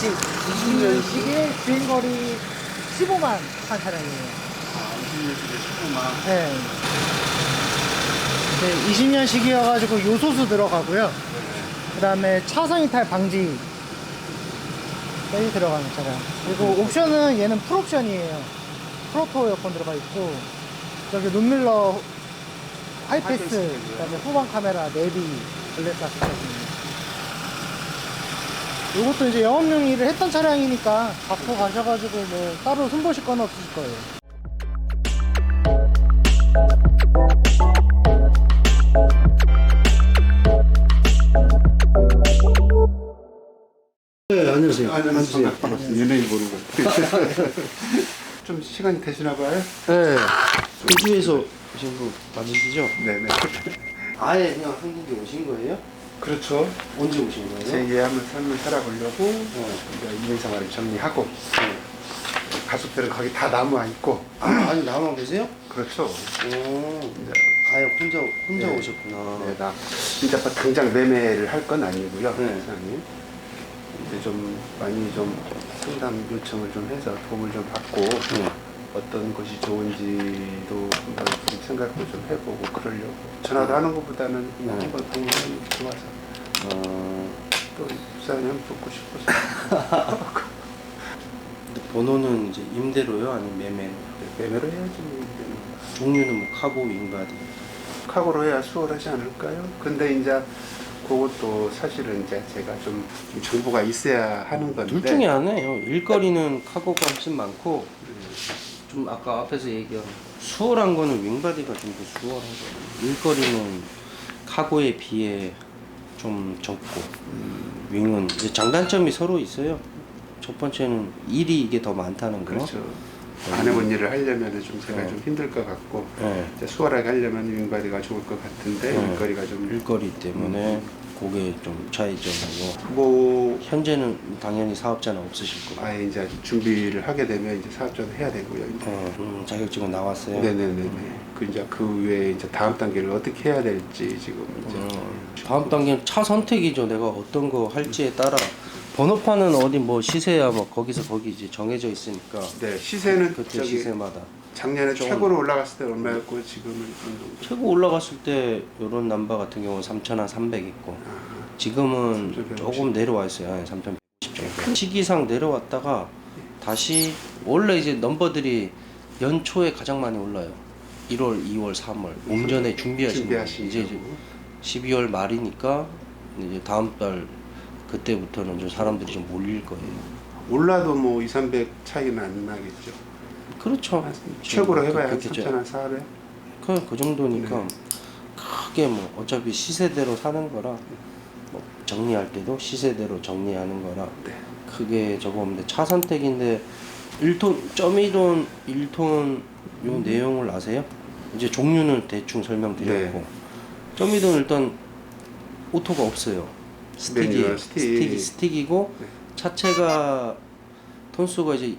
20, 20년식의 주행거리 15만 한 차량이에요. 아, 20년식에 19만. 네. 네, 20년식이어가지고 요소수 들어가고요. 그 다음에 차선 이탈 방지 빼이 들어가는 차량. 그리고 옵션은 얘는 풀옵션이에요. 프로토 에어컨 들어가 있고, 저기 눈밀러 하이패스, 하이패스. 그 다음에 후방 카메라, 내비, 블랙박스까지. 이것도 이제 영업용 일을 했던 차량이니까 갖고 가셔가지고 뭐 따로 손보실 건 없으실 거예요. 네, 안녕하세요. 아, 네. 반갑습니다. 연예인 보는 거. 좀 시간이 되시나 봐요? 네. 호주에서 오신 분 맞으시죠? 네네. 아예 그냥 한국에 오신 거예요? 그렇죠. 언제 오신 거예요? 제2의 한번 삶을 살아보려고 이제 이민 생활을 정리하고 가족들은 거기 다 남아 있고 아, 아니 남아 계세요? 그렇죠. 오. 이제 아예 혼자 혼자 네. 오셨구나. 네, 나 이제 뭐 당장 매매를 할 건 아니고요. 네. 사장님. 이제 좀 많이 좀 상담 요청을 좀 해서 도움을 좀 받고 네. 어떤 것이 좋은지도 좀 생각도 좀 해보고 그러려고 전화도 하는 것보다는 그냥 네. 한번 방문하는 게 좋아서 어. 또 부산에 한번 듣고 싶어서 근데 번호는 이제 임대로요, 아니면 매매로? 매매로 해야지 뭐. 종류는 뭐 카고, 윙바디. 카고로 해야 수월하지 않을까요? 근데 이제 그것도 사실은 이제 제가 좀, 좀 정보가 있어야 하는 건데 둘 중에 하나예요. 일거리는 카고가 훨씬 많고 좀 아까 앞에서 얘기한 수월한 거는 윙바디가 좀 더 수월하고 일거리는 카고에 비해 좀 적고 윙은 이제 장단점이 서로 있어요. 첫 번째는 일이 이게 더 많다는 거. 그렇죠. 안 해본 일을 하려면 좀 제가 어. 좀 힘들 것 같고 네. 이제 수월하게 하려면 윙바디가 좋을 것 같은데 네. 일거리가 좀 일거리 때문에 그게 좀 차이점이고 뭐 현재는 당연히 사업자는 없으실 거고. 아예 이제 준비를 하게 되면 이제 사업자도 해야 되고요. 이제. 어, 음, 자격증은 나왔어요. 네네네네. 그 이제 그 외에 이제 다음 단계를 어떻게 해야 될지 지금 이제 어, 다음 단계는 차 선택이죠. 내가 어떤 거 할지에 따라 번호판은 어디 뭐 시세야 뭐 거기서 거기 이제 정해져 있으니까 네 시세는 그때 저기 시세마다 작년에 좀- 최고로 올라갔을 때 얼마였고 지금은 어느 정도? 최고 올라갔을 때 요런 남바 같은 경우는 3,300 있고 아, 지금은 3,150. 조금 내려와 있어요. 3,110 정도. 시기상 내려왔다가 다시 원래 이제 넘버들이 연초에 가장 많이 올라요. 1월, 2월, 3월 몸전에 준비하시는. 준비하시고 이제 이제 12월 말이니까 이제 다음 달 그때부터는 좀 사람들이 좀 몰릴 거예요. 올라도 뭐 2, 300 차이는 안 나겠죠. 그렇죠. 한 최고로 해봐야 한 그렇겠죠. 3,000원, 400. 그, 그 정도니까 네. 크게 뭐 어차피 시세대로 사는 거라 뭐 정리할 때도 시세대로 정리하는 거라 네. 크게 저거 없는데 차 선택인데 1톤 점이돈 1톤 요 내용을 아세요? 이제 종류는 대충 설명드렸고 네. 점이돈 일단 오토가 없어요. 스틱이에요. 매뉴얼 스틱. 스틱이 스틱이고 네. 차체가 톤수가 이제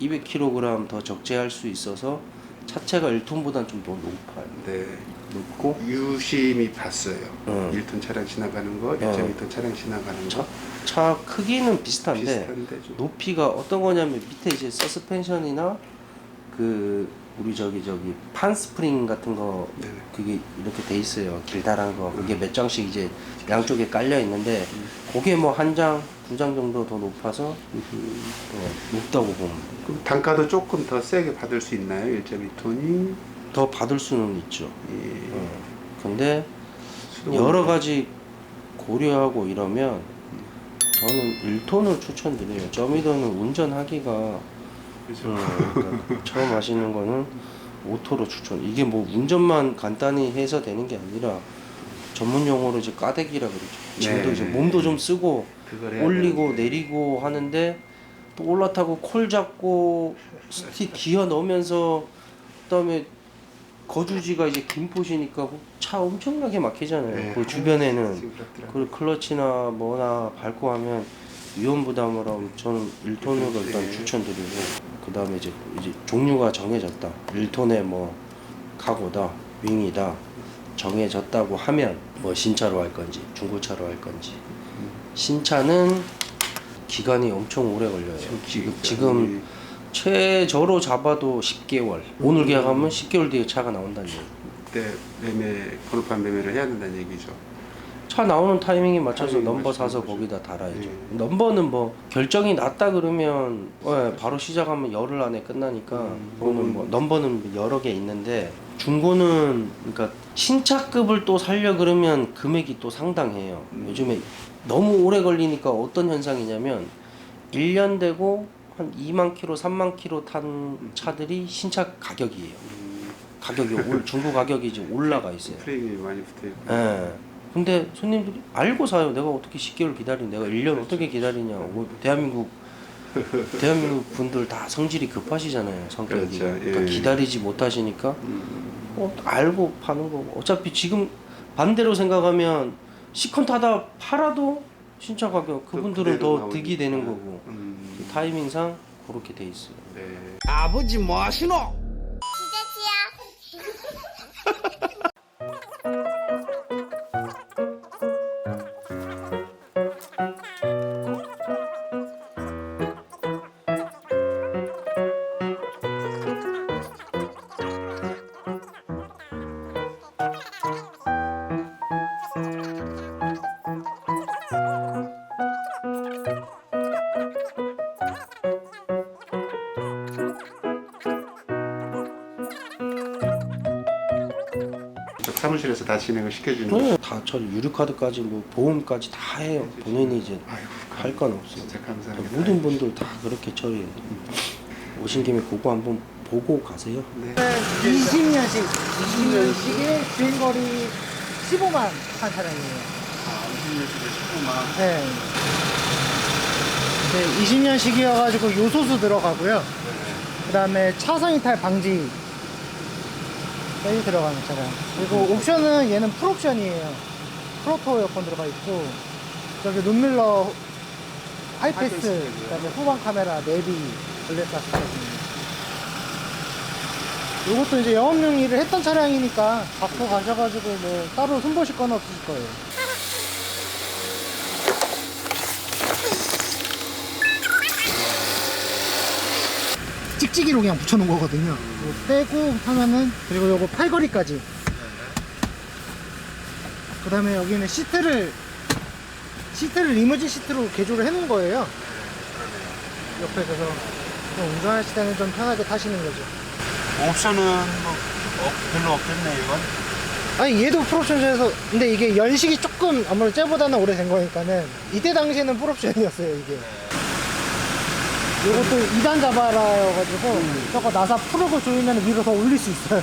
200kg 더 적재할 수 있어서 차체가 1톤보다는 좀 더 높아요. 네. 높고 유심히 봤어요. 응. 1톤 차량 지나가는 거, 네. 1.2톤 차량 지나가는 차, 거. 차 크기는 비슷한데 비슷한데 좀. 높이가 어떤 거냐면 밑에 이제 서스펜션이나 그 우리 저기 저기 판 스프링 같은 거 네네. 그게 이렇게 돼 있어요 길다란 거 그게 몇 장씩 이제 양쪽에 깔려 있는데 그게 뭐 한 장 두 장 정도 더 높아서 어, 높다고 보면 돼요. 그럼 단가도 조금 더 세게 받을 수 있나요? 1.2톤이. 더 받을 수는 있죠 예. 어. 근데 여러 가지 고려하고 이러면 저는 1톤을 추천드려요 점이더는 운전하기가 그죠? 음, 그러니까 처음 하시는 거는 오토로 추천. 이게 뭐 운전만 간단히 해서 되는 게 아니라 전문 용어로 이제 까대기라 그러죠. 짐도 네. 이제 몸도 좀 쓰고 그걸 해야 올리고 되는데. 내리고 하는데 또 올라타고 콜 잡고 스틱 기어 넣으면서 그다음에 거주지가 이제 김포시니까 차 엄청나게 막히잖아요. 네. 그 주변에는 그렇더라고요. 그 클러치나 뭐나 밟고 하면 위험 하고 저는 1톤으로 일단 네. 추천드리고 그 다음에 이제 이제 종류가 정해졌다 1톤에 뭐 카고다 윙이다 정해졌다고 하면 뭐 신차로 할 건지 중고차로 할 건지 신차는 기간이 엄청 오래 걸려요. 지금 지금 최저로 잡아도 10개월. 오늘 계약하면 10개월 뒤에 차가 나온다는 얘기. 그때 매매 번호판 매매를 해야 된다는 얘기죠. 차 나오는 타이밍에 맞춰서 타이밍 넘버 사서 거죠. 거기다 달아야죠. 예. 넘버는 뭐 결정이 났다 그러면 예, 바로 시작하면 열흘 안에 끝나니까 음, 그거는 뭐 넘버는 여러 개 있는데 중고는 그러니까 신차급을 또 살려 그러면 금액이 또 상당해요. 음. 요즘에 너무 오래 걸리니까 어떤 현상이냐면 1년 되고 한 2만 킬로, 3만 킬로 탄 차들이 신차 가격이에요. 음, 가격이 올, 중고 가격이 지금 올라가 있어요. 프레임이 많이 붙어 있고. 예. 근데 손님들이 알고 사요. 내가 어떻게 10개월 기다리, 내가 1년 어떻게 기다리냐. 뭐 대한민국 대한민국 분들 다 성질이 급하시잖아요. 성격이. 그렇죠. 그러니까 예. 기다리지 못하시니까 음, 어, 알고 파는 거고. 어차피 지금 반대로 생각하면 시컨 타다 팔아도 신차 가격 그분들은 그대로 더 득이 되는 나오니까. 거고. 음, 타이밍상 그렇게 돼 있어요. 네. 아버지 뭐 하시노? 쪽 사무실에서 다 진행을 시켜주는. 네, 다 처리, 유류카드까지 뭐 보험까지 다 해요. 본인이 이제 아이고, 할 건 없어요. 진짜 감사합니다. 모든 분들 다 그렇게 처리해요. 오신 김에 그거 한번 보고 가세요. 네. 20년씩 20년씩의 주행거리 15만 한 차량이에요. 아, 20년씩에 19만. 네. 네, 20년씩이어가지고 요소수 들어가고요. 그 다음에 차선 이탈 방지 빼이 들어가는 차량. 그리고 옵션은 얘는 풀옵션이에요. 프로토 에어컨 들어가 있고, 저기 룸밀러 하이패스, 하이패스. 그 다음에 후방 카메라, 내비, 블랙박스까지. 요것도 이제 영업용 일을 했던 차량이니까 갖고 가셔가지고 뭐 따로 손보실 건 없으실 거예요. 찍찍이로 그냥 붙여놓은 거거든요. 이거 빼고 하면은 그리고 요거 팔걸이까지. 그 다음에 여기는 시트를 시트를 리무진 시트로 개조를 해놓은 거예요. 옆에 그래서 좀 운전하실 때는 좀 편하게 타시는 거죠. 옵션은 뭐 어, 별로 없겠네 이건. 아니 얘도 풀옵션에서 근데 이게 연식이 조금 아무래도 쟤보다는 오래된 거니까는 이때 당시에는 풀옵션이었어요 이게. 요것도 2단 자바라여가지고 저거 나사 풀고 조이면 위로 더 올릴 수 있어요.